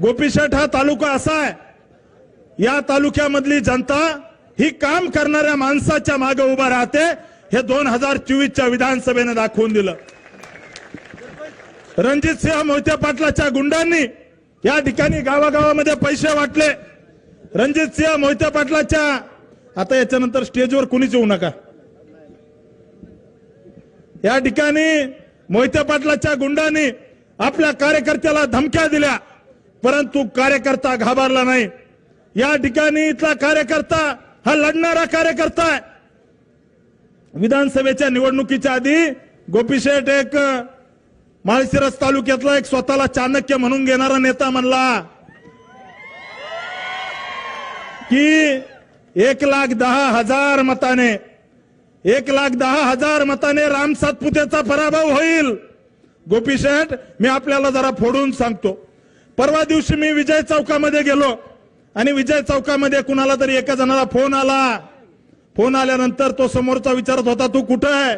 गोपीशेठ हा तालुका असा आहे या तालुक्यामधली जनता ही काम करणाऱ्या माणसाच्या मागे उभा राहते हे दोन हजार चोवीसच्या विधानसभेनं दाखवून दिलं. रणजित सिंह मोहिते पाटलाच्या गुंडांनी या ठिकाणी गावागावामध्ये पैसे वाटले. रणजित सिंह मोहिते पाटलाच्या आता याच्यानंतर स्टेजवर कुणीच येऊ नका. या ठिकाणी मोहिते पाटलाच्या गुंडांनी आपल्या कार्यकर्त्याला धमक्या दिल्या. परंतु कार्यकर्ता घाबरला नाही. या ठिकाणी इथला कार्यकर्ता हा लढणारा कार्यकर्ता आहे. विधानसभेच्या निवडणुकीच्या आधी गोपीशेठ एक माळशिरस तालुक्यातला एक स्वतःला चाणक्य म्हणून घेणारा नेता म्हणला. की एक लाख दहा हजार मताने एक लाख दहा हजार मताने राम सातपुतेचा पराभव होईल. गोपीशेठ मी आपल्याला जरा फोडून सांगतो. परवा दिवशी मी विजय चौकामध्ये गेलो आणि विजय चौकामध्ये कुणाला तरी एका जणाला फोन आला. फोन आल्यानंतर तो समोरचा विचारत होता तू कुठं आहे?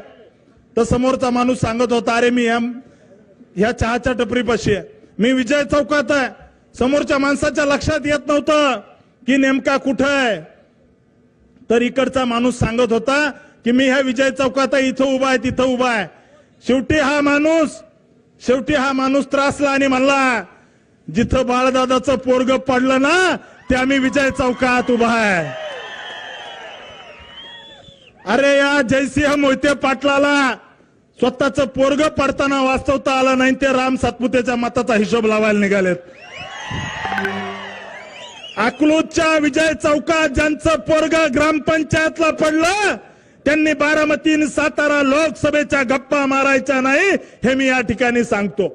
तर समोरचा माणूस सांगत होता अरे मी एम ह्या चहाच्या टपरीपाशी आहे. मी विजय चौकात आहे. समोरच्या माणसाच्या लक्षात येत नव्हतं की नेमका कुठं आहे. तर इकडचा माणूस सांगत होता की मी ह्या विजय चौकात आहे इथं उभा आहे तिथं उभा आहे. शेवटी हा माणूस शेवटी हा माणूस त्रासला आणि म्हणला जिथं बाळदादाचं पोरग पडलं ना ते आम्ही विजय चौकात उभा आहे. अरे या जयसिंह मोहिते पाटलाला स्वतःच पोरग पडताना वास्तवता आलं नाही ते राम सातपुतेच्या मताचा हिशोब लावायला निघालेत. अकलूजच्या विजय चौकात ज्यांचं पोरग ग्रामपंचायतला पडलं त्यांनी बारामती आणि सातारा लोकसभेच्या गप्पा मारायच्या नाही हे मी या ठिकाणी सांगतो.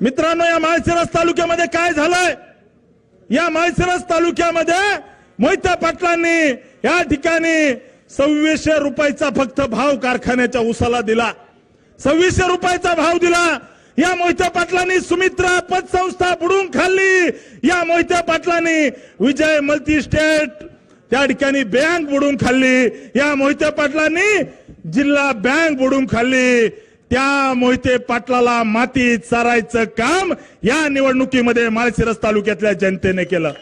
मित्रांनो या माळशिरस तालुक्यामध्ये काय झालंय? या माळशिरस तालुक्यामध्ये मोहित्या पाटलांनी या ठिकाणी सव्वीसशे रुपयाचा फक्त भाव कारखान्याच्या उसाला दिला. सव्वीसशे रुपयाचा भाव दिला. या मोहित्या पाटलांनी सुमित्रा पतसंस्था बुडून खाल्ली. या मोहित्या पाटलांनी विजय मल्टी स्टेट त्या ठिकाणी बँक बुडून खाल्ली. या मोहित्या पाटलांनी जिल्हा बँक बुडून खाल्ली. त्या मोहिते पाटलाला मातीत चारायचं काम या निवडणुकीमध्ये माळशिरस तालुक्यातल्या जनतेने केलं.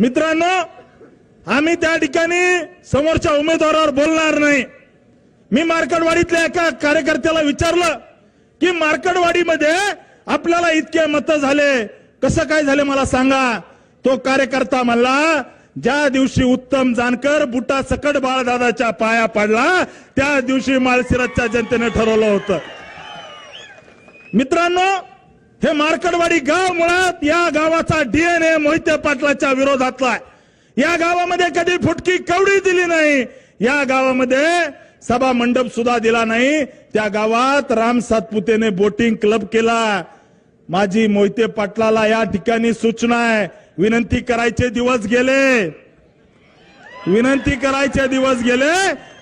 मित्रांनो आम्ही त्या ठिकाणी समोरच्या उमेदवारावर बोलणार नाही. मी मार्कडवाडीतल्या एका कार्यकर्त्याला विचारलं की मार्कडवाडीमध्ये आपल्याला इतके मत झाले कसं काय झाले मला सांगा? तो कार्यकर्ता म्हणला ज्या दिवशी उत्तम जानकर बुटा सकट बाळदादाच्या पाया पडला त्या दिवशी माळशिरसच्या जनतेने ठरवलं होतं. मित्रांनो हे मार्कडवाडी गाव मुळात या गावाचा डीएनए मोहिते पाटलाच्या विरोधातला आहे. या गावामध्ये कधी फुटकी कवडी दिली नाही या गावामध्ये सभा मंडप सुद्धा दिला नाही. त्या गावात राम सातपुतेने बोटिंग क्लब केला. माझी मोहिते पाटलाला या ठिकाणी सूचना आहे. विनंती करायचे दिवस गेले. विनंती करायचे दिवस गेले.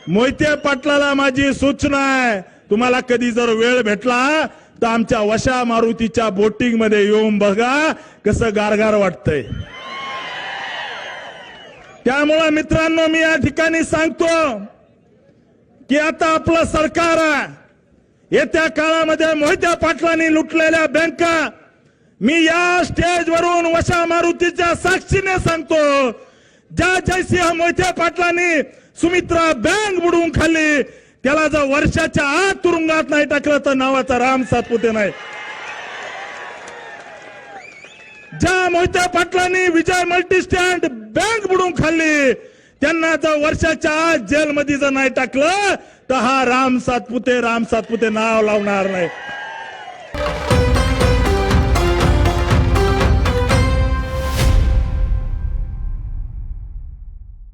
मोहिते पाटलाला माझी सूचना आहे. तुम्हाला कधी जर वेळ भेटला तर आमच्या वशा मारुतीच्या बोटिंगमध्ये येऊन बघा कसं गारगार वाटतंय. त्यामुळं मित्रांनो मी या ठिकाणी सांगतो की आता आपलं सरकार येत्या काळामध्ये मोहित्या पाटलांनी लुटलेल्या बँका मी या स्टेजवरून वशा मारुतीच्या साक्षीने सांगतो ज्या जयसिंह मोहिते पाटलांनी सुमित्रा बँक बुडवून खाल्ली त्याला जर वर्षाच्या आत तुरुंगात नाही टाकलं तर नावाचा राम सातपुते नाही. ज्या मोहित्या पाटलांनी विजय मल्टी स्टँड बँक बुडून खाल्ली त्यांना जर वर्षाच्या आत जेलमध्ये जर नाही टाकलं तर हा राम सातपुते राम सातपुते नाव लावणार नाही.